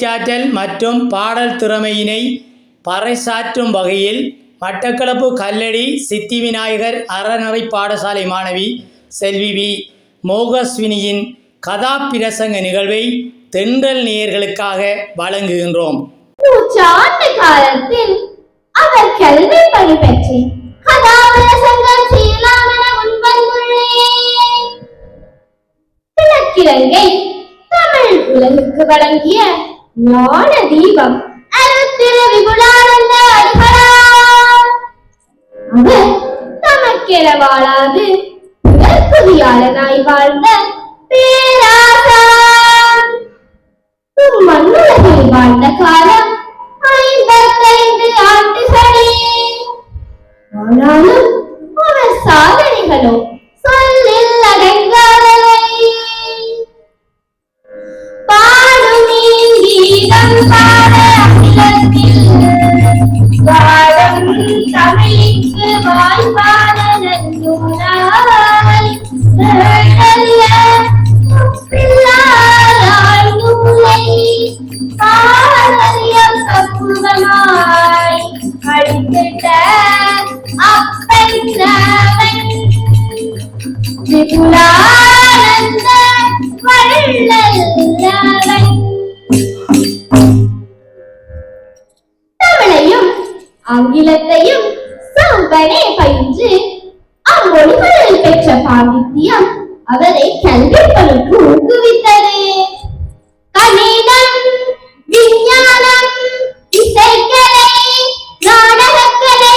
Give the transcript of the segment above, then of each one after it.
பேச்சாற்றல் மற்றும் பாடல் திறமையினை பறைசாற்றும் வகையில் மட்டக்களப்பு கல்லடி சித்தி விநாயகர் அறநெறி பாடசாலை மாணவி செல்வி வி. மோகஸ்வினியின் கதாபிரசங்க நிகழ்வை தென்றல் நேயர்களுக்காக வழங்குகின்றோம். நூற்றாண்டு காலத்தில் அவர் கல்வி பணி பற்றி கதாபிரசங்கம் செய்யலாம் என முன்வந்துள்ளேன். கிழக்கிழங்கை தமிழ் உலகுக்கு வழங்கிய ஞான தீபம் அருத்திரு விபுலானந்த அடிகளார் அவர் தமக்கென வாழாது பிறப்புதியாளனாய் வாழ்ந்த பேராசான் மண்ணுலகில் வாழ்ந்த காலம் ஐம்பத்தைந்து ஆண்டு சனி ஆனாலும் அவர் சாதனைகளோ தமிழையும் ஆங்கிலத்தையும் சாம்பனே பயின்று அம்மொழிகளில் பெற்ற பாண்டித்யம் அவரை கல்வி பணிக்கு ஊக்குவித்தது கணிதம் விஞ்ஞானம் இசைக்கலை நாடகக்கலை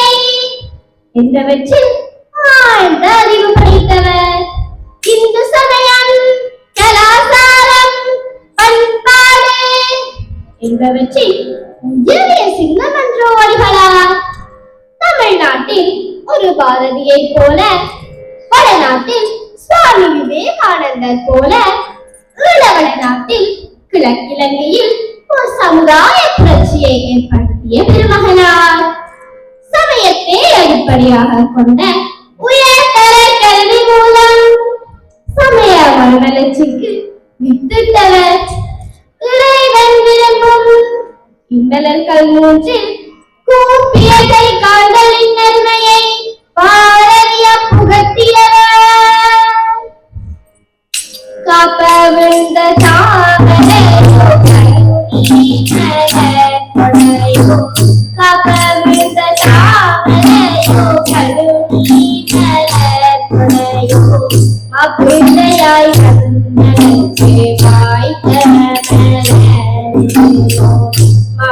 என்றவற்றில் பாரதியைப் போல வட நாட்டில் சுவாமி விவேகானந்தர் போல ஈழவட நாட்டில் கிழக்கிழங்கையில் ஒரு சமுதாய புரட்சியை ஏற்படுத்திய பெருமகனார் சமயத்தை அடிப்படையாக கொண்ட உயர்தர கல்வி மூலம் சமய மறுமலர்ச்சிக்கு வித்திட்டவர். இறைவன் விரும்பும் இன்னலர்கள் மூன்றில் கூப்பியதை காண்ட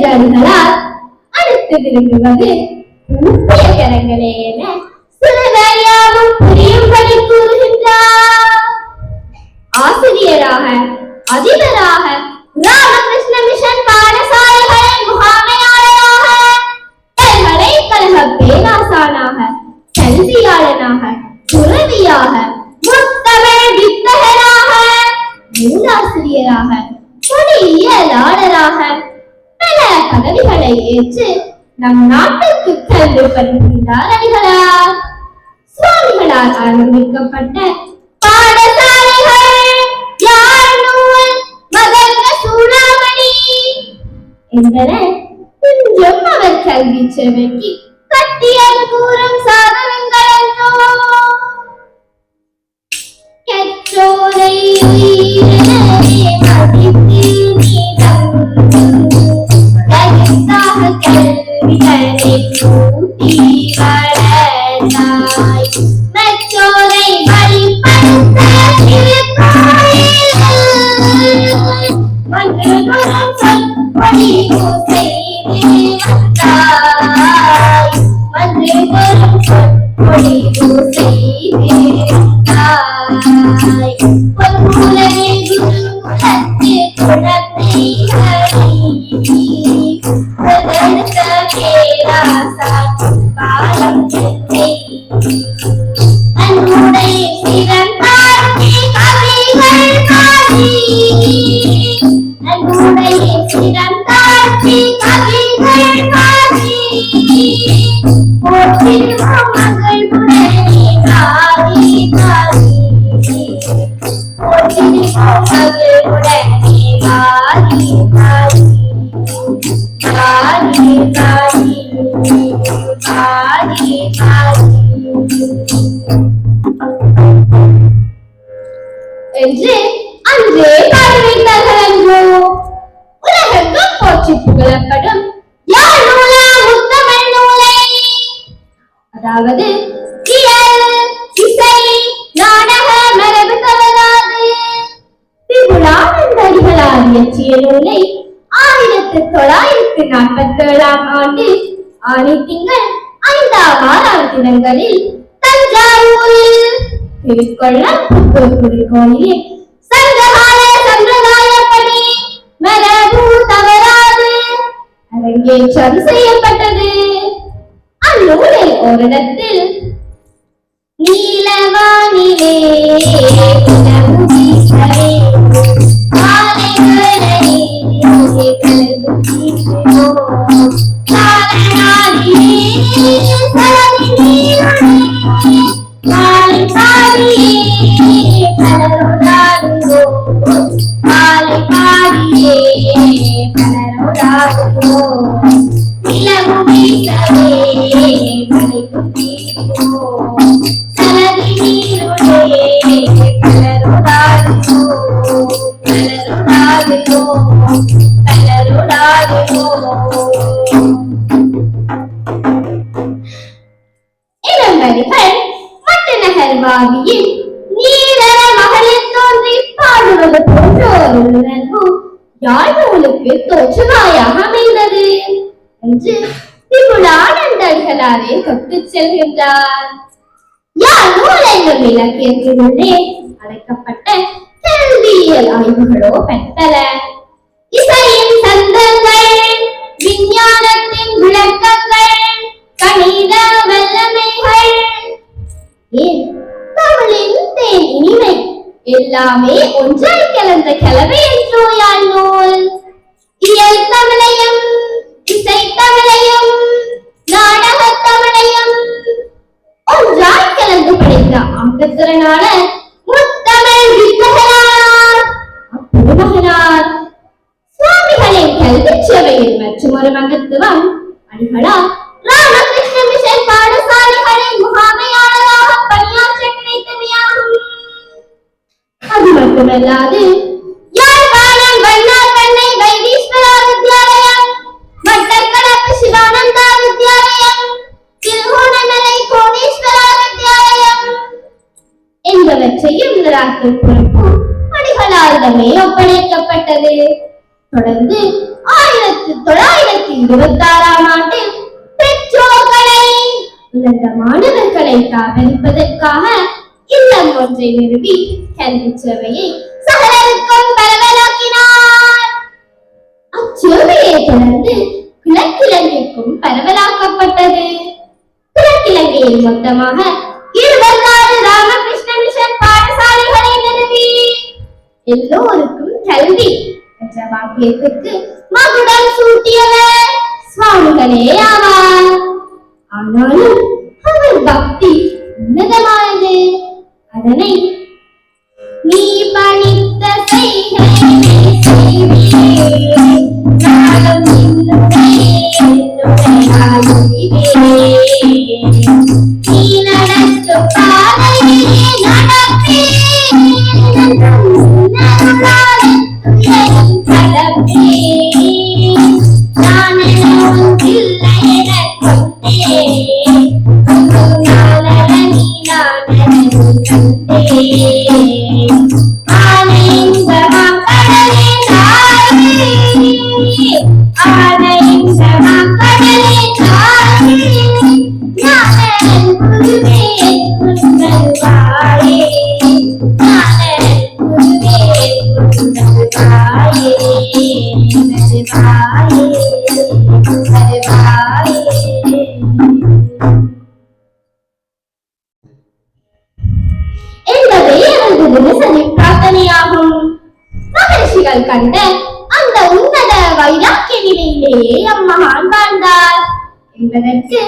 தாமரையே என்றார்களால் அடுத்து விரும்புவது கூப்பிய கரங்களே என சிலவர் யாவும் புரியும்படி கூறுகின்றார். ஆசிரியராக அதிபராக ராமகிருஷ்ண மிஷன் பாடசாலைகளின் முகாமையாளராக பல்கலைக்கழக பேராசானாக கல்வியாளனாக துறவியாக முத்தமிழ் வித்தகராக நூலாசிரியராக பொறியியலாளராக பதவிகளை ஏற்று நம் நாட்டுக்கு சென்று பணிபுரிந்தார் அடிகளார் சுவாமிகளால் ஆரம்பிக்கப்பட்ட பாடசாலைகள் யாழ் நூல் மதங்க சூடாமணி என்பன இன்றும் அவர் கல்வி சேவைக்கு கட்டியல் கூறும் சார். Thank you. அதாவது இசை நாடக மரபு தவறாது. விபுலானந்தடிகளார் இயற்றிய நூலை ஆயிரத்து நாற்பத்தி ஏழாம் ஆண்டு ஆணி திங்கள் ஐந்தாம் ஆறாம் தினங்களில் தஞ்சாவூரில் திருக்கொள்ளம் சங்ககால சம்பிரதாயப்படி மரபு தவறாது. அரங்கேற்றம் செய்யப்பட்டது. ஓரிடத்தில் நீலவானிலே நிலவு வீசவே. மாலைகளை கலந்து கலரோடாடுவோ கலரோடாடுவோ இளம்பரிகள் மட்டநகர் வாவியில் நீலர மகளிர் தோன்றி பாடுவது போன்ற ஒரு உணர்வு தோற்றுவாயாக அமைந்தது என்று விபுலானந்தர்களாரே செல்கின்றார் யாழ் நூல் என்னும் இலக்கியத்தினுள்ளே அழைக்கப்பட்ட கல்வியியல் ஆய்வுகளோ பெற்றல. இசையின் சந்தங்கள் விஞ்ஞானத்தின் விளக்கங்கள் கணித வல்லமைகள். ஏன்? தமிழின் தேன் இனிமை. எல்லாமே ஒன்றாய் கலந்த கலவை என்றோ யாழ்னோ என்பவற்றையும் நிராக்கும் அடிகளாரிடமே ஒப்படைக்கப்பட்டது. தொடர்ந்து ஆயிரத்தி தொள்ளாயிரத்தி இருபத்தி ஆறாம் ஆண்டில் பெற்றோர்களை இழந்த மாணவர்களை காதலிப்பதற்காக இல்லம் ஒன்றை நிறுவி கல்வி சேவையை சகலருக்கும் பரவலாக்கினார். அச்சேவையை தொடர்ந்து கிழக்கிழங்கைக்கும் பரவலாக்கப்பட்டது. கிழக்கிழங்கையில் மொத்தமாக எல்லோருக்கும் கல்வி என்ற வாக்கியத்துக்கு மகுடம் சூட்டியவர் சுவாமிகளே ஆவார். ஆனாலும் அவர் பக்தி உன்னதமானது. அதனை நீ பணித்த செய்கை செய்வே நாளும் இன்னுமே என்னுடையாயுமே நீ நடக்கும் பாதையிலே நடப்பேன். தினசரி பிரார்த்தனையாகும். மகரிஷிகள் கண்ட அந்த உன்னத வைராக்கிய நிலையிலேயே அம்மகான் வாழ்ந்தார். என்பதற்கு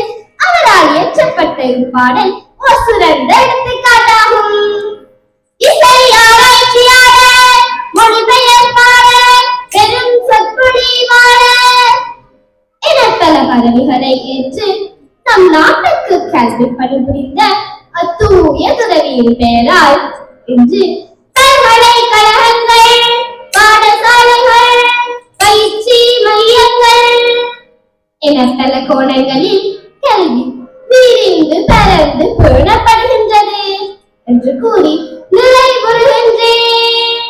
அவரால் இயற்றப்பட்ட இப்பாடல் ஒரு சிறந்த எடுத்துக்காட்டாகும் இசை ஆராய்ச்சியாளர் மொழிபெயர்ப்பாளர் பெரும் சொற்பொழிவாளர் என பதவிகளை ஏற்று நம் நாட்டுக்கு கல்வி பணிபுரிந்த அத்தூய துறவியின் பெயரால் என்று கல்வனை பாடசாலைகள் பயிற்சி மையங்கள் என பல கோணங்களில் கல்வி விரிந்து பரந்து பேணப்படுகின்றது என்று கூறி நிறைவுறுகின்றேன்